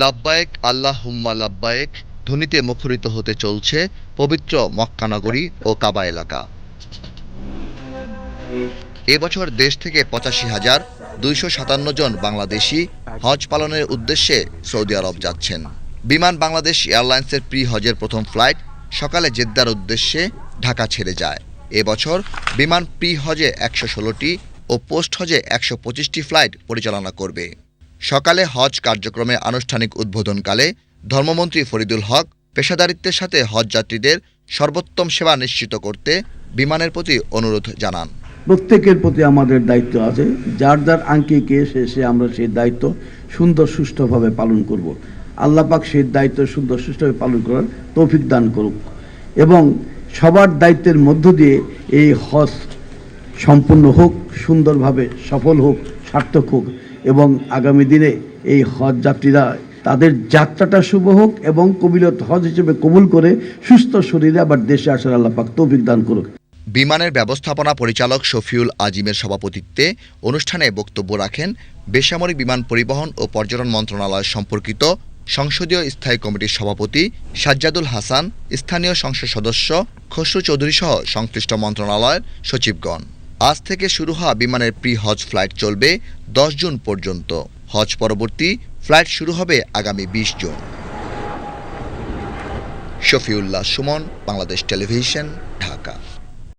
লাব্বায়েক আল্লাহ হুম্মা লাব্বায়েক, ধ্বনিতে মুখরিত হতে চলছে পবিত্র মক্কানগরী ও কাবা এলাকা। এবছর দেশ থেকে পঁচাশি হাজার দুইশো সাতান্ন জন বাংলাদেশি হজ পালনের উদ্দেশ্যে সৌদি আরব যাচ্ছেন। বিমান বাংলাদেশ এয়ারলাইন্সের প্রি হজের প্রথম ফ্লাইট সকালে জেদ্দার উদ্দেশ্যে ঢাকা ছেড়ে যায়। এবছর বিমান প্রি হজে একশো ষোলোটি ও পোস্ট হজে একশো পঁচিশটি ফ্লাইট পরিচালনা করবে। সকালে হজ কার্যক্রমে আনুষ্ঠানিক উদ্বোধনকালে ধর্মমন্ত্রী ফরিদুল হক পেশাদারিত্বের সাথে হজ যাত্রীদের সর্বোত্তম সেবা নিশ্চিত করতে বিমানের প্রতি অনুরোধ জানান। প্রত্যেকের প্রতি আমাদের দায়িত্ব আছে। যার যার আঙ্কে কে সে সে, আমরা সেই দায়িত্ব সুন্দর সুষ্ঠুভাবে পালন করব। আল্লাহ পাক সেই দায়িত্ব সুন্দর সুষ্ঠুভাবে পালন করার তৌফিক দান করুক। এবং সবার দায়িত্বের মধ্য দিয়ে এই হজ সম্পূর্ণ হোক, সুন্দরভাবে সফল হোক, সার্থক হোক। এবং আগামী দিনে এই হজ যাত্রীরা তাদের যাত্রাটা শুভ হোক এবং কবিলত হজ হিসেবে কবুল করে সুস্থ শরীরে আবার দেশে আসার আল্লাহ পাক তৌফিক দান করুক। বিমানের ব্যবস্থাপনা পরিচালক শফিউল আজিমের সভাপতিত্বে অনুষ্ঠানে বক্তব্য রাখেন বেসামরিক বিমান পরিবহন ও পর্যটন মন্ত্রণালয় সম্পর্কিত সংসদীয় স্থায়ী কমিটির সভাপতি সাজ্জাদুল হাসান, স্থানীয় সংসদ সদস্য খসরু চৌধুরী সহ সংশ্লিষ্ট মন্ত্রণালয়ের সচিবগণ। আজ থেকে শুরু হওয়া বিমানের প্রি হজ ফ্লাইট চলবে দশ জুন পর্যন্ত। হজ পরবর্তী ফ্লাইট শুরু হবে আগামী বিশ জুন। শফিউল্লাহ সুমন, বাংলাদেশ টেলিভিশন, ঢাকা।